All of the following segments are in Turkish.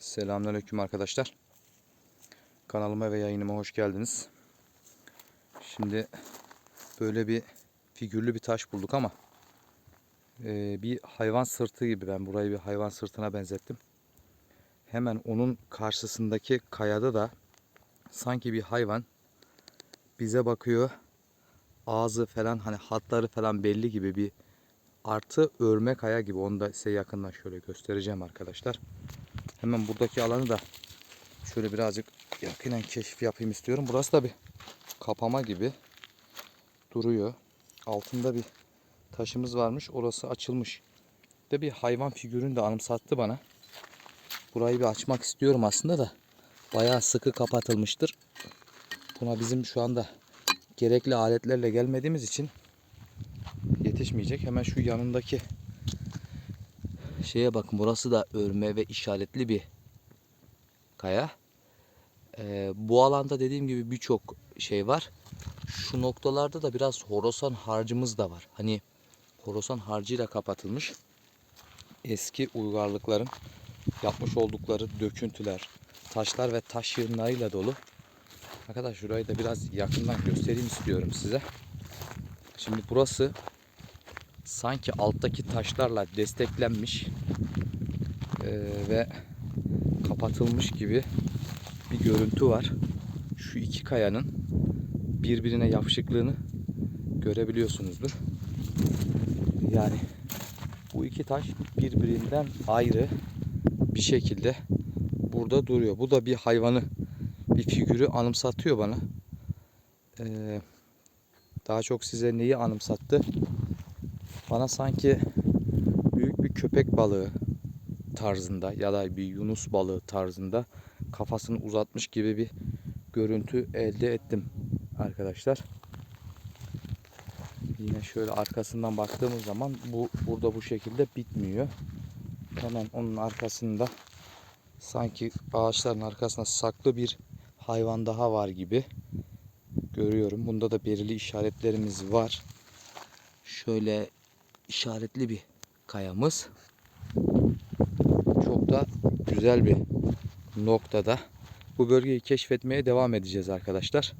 Selamünaleyküm arkadaşlar. Kanalıma ve yayınıma hoş geldiniz. Şimdi böyle bir figürlü bir taş bulduk ama e, bir hayvan sırtı gibi ben burayı bir hayvan sırtına benzettim. Hemen onun karşısındaki kayada da sanki bir hayvan bize bakıyor. Ağzı falan hani hatları falan belli gibi bir artı örme kaya gibi. Onu da size yakından şöyle göstereceğim arkadaşlar. Hemen buradaki alanı da şöyle birazcık yakinen keşif yapayım istiyorum. Burası da bir kapama gibi duruyor. Altında bir taşımız varmış. Orası açılmış. De bir hayvan figürünü de anımsattı bana. Burayı bir açmak istiyorum aslında da. Bayağı sıkı kapatılmıştır. Buna bizim şu anda gerekli aletlerle gelmediğimiz için yetişmeyecek. Hemen şu yanındaki şeye bakın burası da örme ve işaretli bir kaya. Ee, bu alanda dediğim gibi birçok şey var. Şu noktalarda da biraz horosan harcımız da var. Hani horosan harcıyla kapatılmış eski uygarlıkların yapmış oldukları döküntüler, taşlar ve taş yığınlarıyla dolu. Arkadaşlar şurayı da biraz yakından göstereyim istiyorum size. Şimdi burası sanki alttaki taşlarla desteklenmiş eee, ve kapatılmış gibi bir görüntü var. Şu iki kayanın birbirine yapışıklığını görebiliyorsunuzdur. Yani bu iki taş birbirinden ayrı bir şekilde burada duruyor. Bu da bir hayvanı, bir figürü anımsatıyor bana. Eee, daha çok size neyi anımsattı? Bana sanki büyük bir köpek balığı tarzında ya da bir yunus balığı tarzında kafasını uzatmış gibi bir görüntü elde ettim arkadaşlar. Yine şöyle arkasından baktığımız zaman bu burada bu şekilde bitmiyor. Hemen onun arkasında sanki ağaçların arkasında saklı bir hayvan daha var gibi görüyorum. Bunda da belirli işaretlerimiz var. Şöyle işaretli bir kayamız. Çok da güzel bir noktada. Bu bölgeyi keşfetmeye devam edeceğiz arkadaşlar.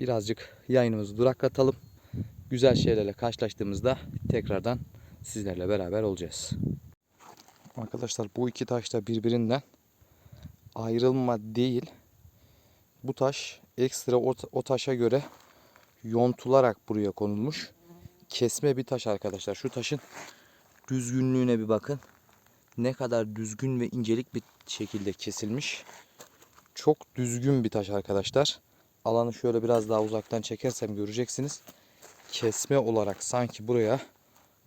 Birazcık yayınımızı duraklatalım. Güzel şeylerle karşılaştığımızda tekrardan sizlerle beraber olacağız. Arkadaşlar bu iki taş da birbirinden ayrılma değil. Bu taş ekstra o, taşa göre yontularak buraya konulmuş. Kesme bir taş arkadaşlar. Şu taşın düzgünlüğüne bir bakın. Ne kadar düzgün ve incelik bir şekilde kesilmiş. Çok düzgün bir taş arkadaşlar. Alanı şöyle biraz daha uzaktan çekersem göreceksiniz. Kesme olarak sanki buraya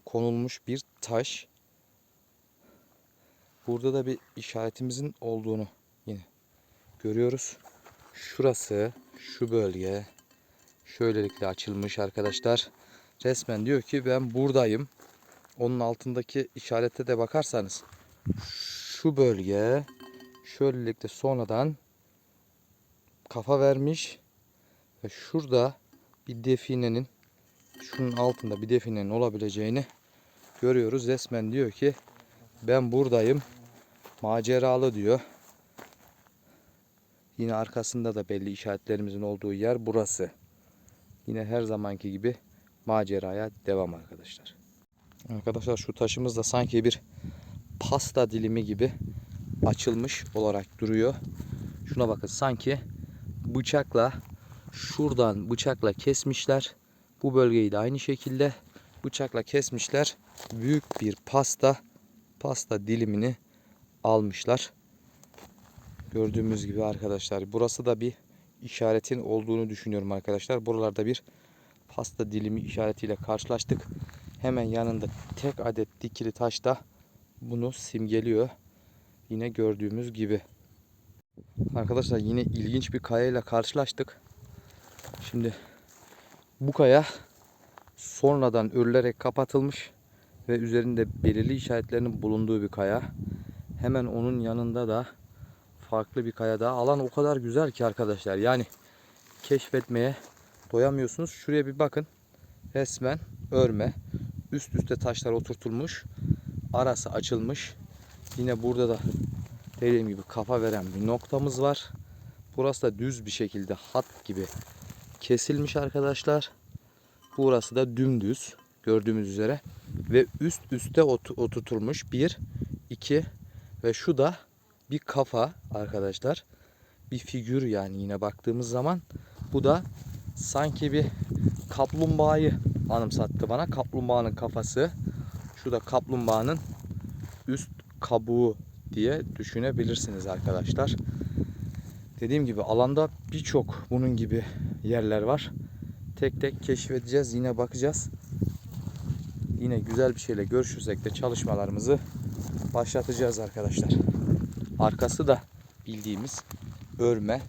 konulmuş bir taş. Burada da bir işaretimizin olduğunu yine görüyoruz. Şurası, şu bölge şöylelikle açılmış arkadaşlar. Resmen diyor ki ben buradayım. Onun altındaki işarete de bakarsanız şu bölge şöylelikle sonradan kafa vermiş ve şurada bir definenin şunun altında bir definenin olabileceğini görüyoruz. Resmen diyor ki ben buradayım. Maceralı diyor. Yine arkasında da belli işaretlerimizin olduğu yer burası. Yine her zamanki gibi maceraya devam arkadaşlar. Arkadaşlar şu taşımız da sanki bir pasta dilimi gibi açılmış olarak duruyor. Şuna bakın sanki bıçakla şuradan bıçakla kesmişler. Bu bölgeyi de aynı şekilde bıçakla kesmişler. Büyük bir pasta pasta dilimini almışlar. Gördüğümüz gibi arkadaşlar burası da bir işaretin olduğunu düşünüyorum arkadaşlar. Buralarda bir pasta dilimi işaretiyle karşılaştık. Hemen yanında tek adet dikili taş da bunu simgeliyor. Yine gördüğümüz gibi. Arkadaşlar yine ilginç bir kaya ile karşılaştık. Şimdi bu kaya sonradan örülerek kapatılmış ve üzerinde belirli işaretlerinin bulunduğu bir kaya. Hemen onun yanında da farklı bir kaya daha. Alan o kadar güzel ki arkadaşlar. Yani keşfetmeye doyamıyorsunuz. Şuraya bir bakın. Resmen örme. Üst üste taşlar oturtulmuş. Arası açılmış. Yine burada da dediğim gibi kafa veren bir noktamız var. Burası da düz bir şekilde hat gibi kesilmiş arkadaşlar. Burası da dümdüz gördüğümüz üzere ve üst üste ot- oturtulmuş bir, iki ve şu da bir kafa arkadaşlar. Bir figür yani yine baktığımız zaman bu da sanki bir kaplumbağayı anımsattı bana. Kaplumbağanın kafası. Şu da kaplumbağanın üst kabuğu diye düşünebilirsiniz arkadaşlar. Dediğim gibi alanda birçok bunun gibi yerler var. Tek tek keşfedeceğiz. Yine bakacağız. Yine güzel bir şeyle görüşürsek de çalışmalarımızı başlatacağız arkadaşlar. Arkası da bildiğimiz örme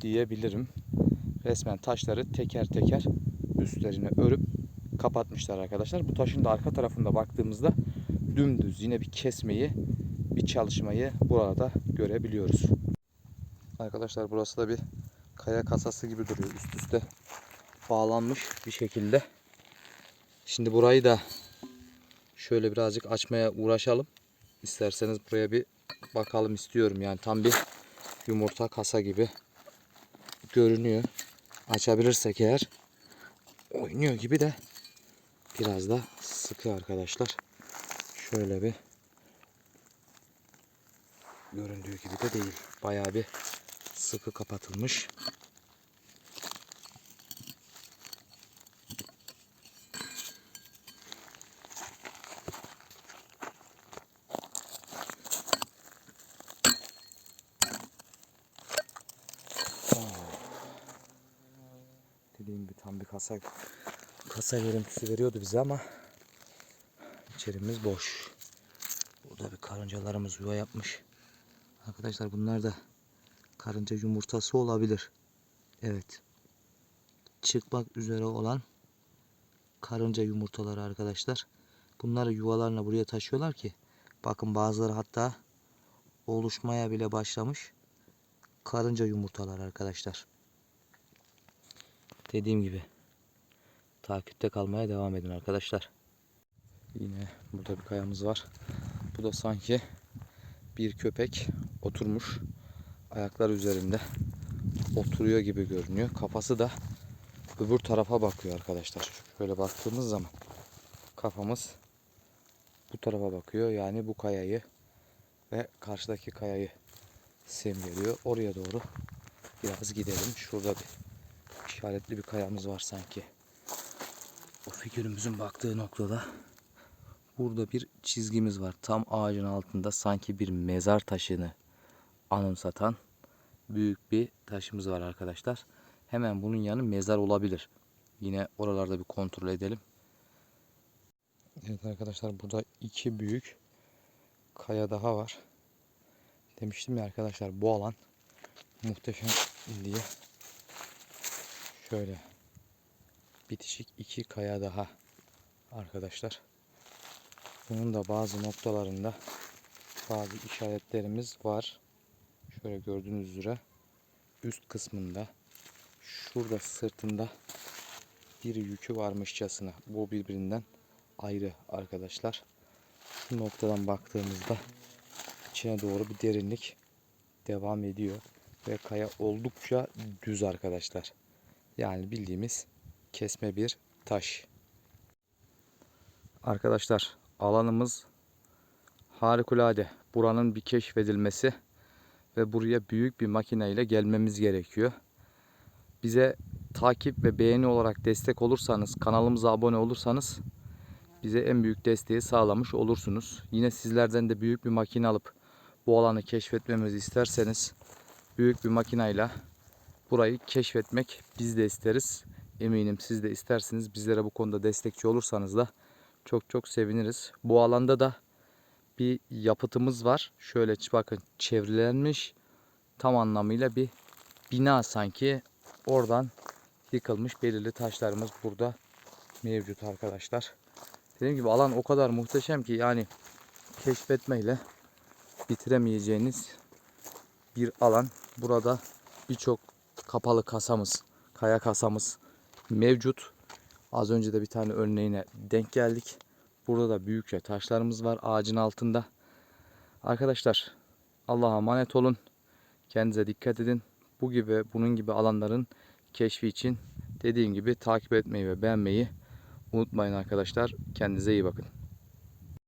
diyebilirim. Resmen taşları teker teker üstlerine örüp kapatmışlar arkadaşlar. Bu taşın da arka tarafında baktığımızda dümdüz yine bir kesmeyi, bir çalışmayı burada görebiliyoruz. Arkadaşlar burası da bir kaya kasası gibi duruyor üst üste bağlanmış bir şekilde. Şimdi burayı da şöyle birazcık açmaya uğraşalım. İsterseniz buraya bir bakalım istiyorum. Yani tam bir yumurta kasa gibi görünüyor. Açabilirsek eğer oynuyor gibi de biraz da sıkı arkadaşlar. Şöyle bir göründüğü gibi de değil. Bayağı bir sıkı kapatılmış. Dediğim gibi tam bir kasa kasa görüntüsü veriyordu bize ama içerimiz boş. Burada bir karıncalarımız yuva yapmış. Arkadaşlar bunlar da karınca yumurtası olabilir. Evet. Çıkmak üzere olan karınca yumurtaları arkadaşlar. Bunları yuvalarına buraya taşıyorlar ki bakın bazıları hatta oluşmaya bile başlamış. Karınca yumurtalar arkadaşlar. Dediğim gibi takipte kalmaya devam edin arkadaşlar. Yine burada bir kayamız var. Bu da sanki bir köpek oturmuş ayaklar üzerinde oturuyor gibi görünüyor. Kafası da öbür tarafa bakıyor arkadaşlar. Şöyle baktığımız zaman kafamız bu tarafa bakıyor. Yani bu kayayı ve karşıdaki kayayı simgeliyor. Oraya doğru biraz gidelim. Şurada bir işaretli bir kayamız var sanki. O figürümüzün baktığı noktada burada bir çizgimiz var. Tam ağacın altında sanki bir mezar taşını anımsatan büyük bir taşımız var arkadaşlar. Hemen bunun yanı mezar olabilir. Yine oralarda bir kontrol edelim. Evet arkadaşlar burada iki büyük kaya daha var. Demiştim ya arkadaşlar bu alan muhteşem diye. Şöyle bitişik iki kaya daha arkadaşlar. Bunun da bazı noktalarında bazı işaretlerimiz var. Şöyle gördüğünüz üzere üst kısmında şurada sırtında bir yükü varmışçasına. Bu birbirinden ayrı arkadaşlar. Şu noktadan baktığımızda içine doğru bir derinlik devam ediyor. Ve kaya oldukça düz arkadaşlar. Yani bildiğimiz kesme bir taş. Arkadaşlar alanımız harikulade. Buranın bir keşfedilmesi ve buraya büyük bir makine ile gelmemiz gerekiyor. Bize takip ve beğeni olarak destek olursanız, kanalımıza abone olursanız bize en büyük desteği sağlamış olursunuz. Yine sizlerden de büyük bir makine alıp bu alanı keşfetmemizi isterseniz büyük bir makineyle burayı keşfetmek biz de isteriz. Eminim siz de istersiniz. Bizlere bu konuda destekçi olursanız da çok çok seviniriz. Bu alanda da bir yapıtımız var. Şöyle bakın çevrilenmiş tam anlamıyla bir bina sanki. Oradan yıkılmış belirli taşlarımız burada mevcut arkadaşlar. Dediğim gibi alan o kadar muhteşem ki yani keşfetmeyle bitiremeyeceğiniz bir alan. Burada birçok kapalı kasamız, kaya kasamız mevcut. Az önce de bir tane örneğine denk geldik. Burada da büyükçe taşlarımız var ağacın altında. Arkadaşlar Allah'a emanet olun. Kendinize dikkat edin. Bu gibi bunun gibi alanların keşfi için dediğim gibi takip etmeyi ve beğenmeyi unutmayın arkadaşlar. Kendinize iyi bakın.